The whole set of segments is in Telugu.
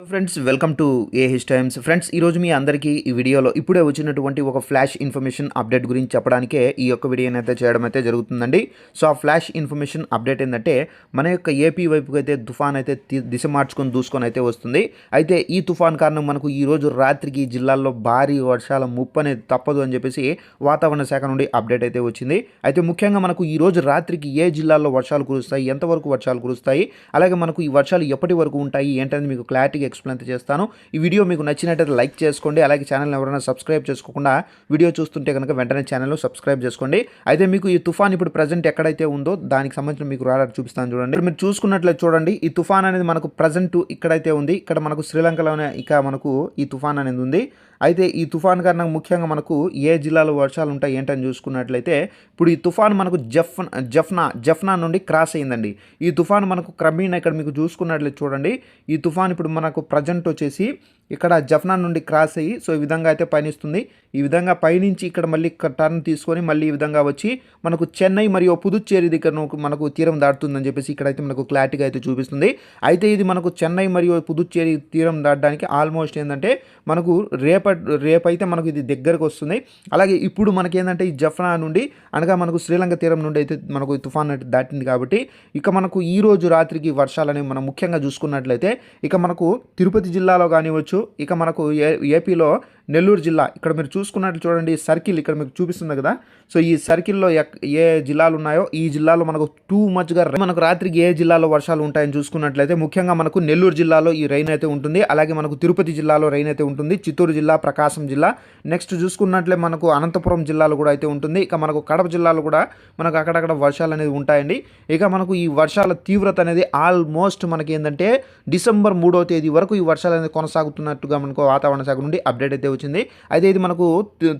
Friends welcome to AH times friends ఈరోజు మీ అందరికీ ఈ వీడియోలో ఇప్పుడే వచ్చినటువంటి ఒక ఫ్లాష్ ఇన్ఫర్మేషన్ అప్డేట్ గురించి చెప్పడానికే ఈ యొక్క వీడియోని అయితే చేయడం అయితే జరుగుతుందండి. సో ఆ ఫ్లాష్ ఇన్ఫర్మేషన్ అప్డేట్ ఏంటంటే మన యొక్క ఏపీ వైపుకి అయితే తుఫాన్ అయితే దిశ మార్చుకొని దూసుకొని అయితే వస్తుంది. అయితే ఈ తుఫాన్ కారణం మనకు ఈ రోజు రాత్రికి జిల్లాల్లో భారీ వర్షాల ముప్పు అనేది తప్పదు అని చెప్పేసి వాతావరణ శాఖ నుండి అప్డేట్ అయితే వచ్చింది. అయితే ముఖ్యంగా మనకు ఈ రోజు రాత్రికి ఏ జిల్లాల్లో వర్షాలు కురుస్తాయి? ఎంతవరకు వర్షాలు కురుస్తాయి? అలాగే మనకు ఈ వర్షాలు ఎప్పటి వరకు ఉంటాయి? ఏంటనేది మీకు క్లారిటీగా ఎక్స్ప్లెయిన్ అయితే చేస్తాను. ఈ వీడియో మీకు నచ్చినట్టయితే లైక్ చేసుకోండి. అలాగే ఛానల్ ఎవరైనా సబ్స్క్రైబ్ చేసుకోకుండా వీడియో చూస్తుంటే కనుక వెంటనే ఛానల్ సబ్స్క్రైబ్ చేసుకోండి. అయితే మీకు ఈ తుఫాన్ ఇప్పుడు ప్రజెంట్ ఎక్కడైతే ఉందో దానికి సంబంధించిన మీకు రాడార్ చూపిస్తాను చూడండి. ఇప్పుడు మీరు చూసుకున్నట్లయితే చూడండి ఈ తుఫాన్ అనేది మనకు ప్రజెంట్ ఇక్కడైతే ఉంది. ఇక్కడ మనకు శ్రీలంకలోనే ఇక మనకు ఈ తుఫాన్ అనేది ఉంది. అయితే ఈ తుఫాన్ కారణంగా ముఖ్యంగా మనకు ఏ జిల్లాలో వర్షాలు ఉంటాయి ఏంటని చూసుకున్నట్లయితే ఇప్పుడు ఈ తుఫాన్ మనకు జఫ్ జఫ్నా జఫ్నా నుండి క్రాస్ అయిందండి ఈ తుఫాన్ మనకు క్రమేణా ఇక్కడ మీకు చూసుకున్నట్లయితే చూడండి. ఈ తుఫాన్ ఇప్పుడు మనకు ప్రజెంట్ వచ్చేసి ఇక్కడ జఫ్నా నుండి క్రాస్ అయ్యి సో ఈ విధంగా అయితే పయనిస్తుంది. ఈ విధంగా పయనించి ఇక్కడ మళ్ళీ టర్న్ తీసుకొని మళ్ళీ ఈ విధంగా వచ్చి మనకు చెన్నై మరియు పుదుచ్చేరి దగ్గర మనకు తీరం దాటుతుందని చెప్పేసి ఇక్కడైతే మనకు క్లారిటీగా అయితే చూపిస్తుంది. అయితే ఇది మనకు చెన్నై మరియు పుదుచ్చేరి తీరం దాటడానికి ఆల్మోస్ట్ ఏంటంటే మనకు రేప రేపైతే మనకు ఇది దగ్గరకు వస్తుంది. అలాగే ఇప్పుడు మనకి ఏంటంటే ఈ జఫ్నా నుండి అనగా మనకు శ్రీలంక తీరం నుండి అయితే మనకు తుఫాన్ అయితే దాటింది కాబట్టి ఇక మనకు ఈ రోజు రాత్రికి వర్షాలు అనేవి మనం ముఖ్యంగా చూసుకున్నట్లయితే ఇక మనకు తిరుపతి జిల్లాలో కానివచ్చు ఇక మనకు ఏ ఏపీలో నెల్లూరు జిల్లా ఇక్కడ మీరు చూసుకున్నట్లు చూడండి సర్కిల్ ఇక్కడ మీకు చూపిస్తుంది కదా. సో ఈ సర్కిల్లో ఎక్- ఏ జిల్లాలు ఉన్నాయో ఈ జిల్లాలో మనకు టూ మచ్గా మనకు రాత్రికి ఏ జిల్లాలో వర్షాలు ఉంటాయని చూసుకున్నట్లయితే ముఖ్యంగా మనకు నెల్లూరు జిల్లాలో ఈ రైన్ అయితే ఉంటుంది. అలాగే మనకు తిరుపతి జిల్లాలో రైన్ అయితే ఉంటుంది. చిత్తూరు జిల్లా ప్రకాశం జిల్లా. నెక్స్ట్ చూసుకున్నట్లే మనకు అనంతపురం జిల్లాలో కూడా అయితే ఉంటుంది. ఇక మనకు కడప జిల్లాలో కూడా మనకు అక్కడక్కడ వర్షాలు అనేది ఉంటాయండి. ఇక మనకు ఈ వర్షాల తీవ్రత అనేది ఆల్మోస్ట్ మనకి ఏంటంటే డిసెంబర్ మూడో తేదీ వరకు ఈ వర్షాలు అనేది కొనసాగుతున్నట్టుగా మనకు వాతావరణ శాఖ నుండి అప్డేట్ అయితే వచ్చింది. అయితే ఇది మనకు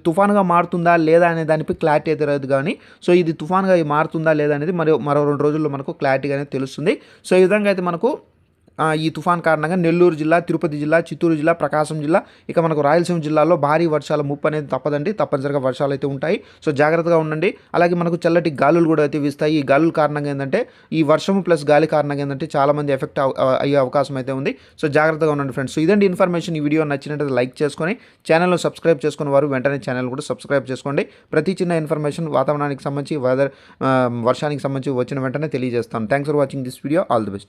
తుఫాన్గా మారుతుందా లేదా అనే దానిపై క్లారిటీ అయితే రాదు కానీ సో ఇది తుఫాన్గా మారుతుందా లేదా అనేది మరో మరో రెండు రోజుల్లో మనకు క్లారిటీగా అనేది తెలుస్తుంది. సో ఈ విధంగా అయితే మనకు ఈ తుఫాన్ కారణంగా నెల్లూరు జిల్లా తిరుపతి జిల్లా చిత్తూరు జిల్లా ప్రకాశం జిల్లా ఇక మనకు రాయలసీమ జిల్లాలో భారీ వర్షాల ముప్పు అనేది తప్పదండి. తప్పనిసరిగా వర్షాలు అయితే ఉంటాయి. సో జాగ్రత్తగా ఉండండి. అలాగే మనకు చల్లటి గాలులు కూడా అయితే వీస్తాయి. ఈ గాలుల కారణంగా ఏంటంటే ఈ వర్షము ప్లస్ గాలి కారణంగా ఏంటంటే చాలా మంది ఎఫెక్ట్ అయ్యే అవకాశం అయితే ఉంది. సో జాగ్రత్తగా ఉండండి ఫ్రెండ్స్. సో ఇదండి ఇన్ఫర్మేషన్. ఈ వీడియో నచ్చినట్టు లైక్ చేసుకొని ఛానల్ను సబ్స్క్రైబ్ చేసుకున్న వారు వెంటనే ఛానల్ కూడా సబ్స్క్రైబ్ చేసుకోండి. ప్రతి చిన్న ఇన్ఫర్మేషన్ వాతావరణానికి సంబంధించి వెదర్ వర్షానికి సంబంధించి వచ్చిన వెంటనే తెలియజేస్తాను. Thanks for watching this video all the best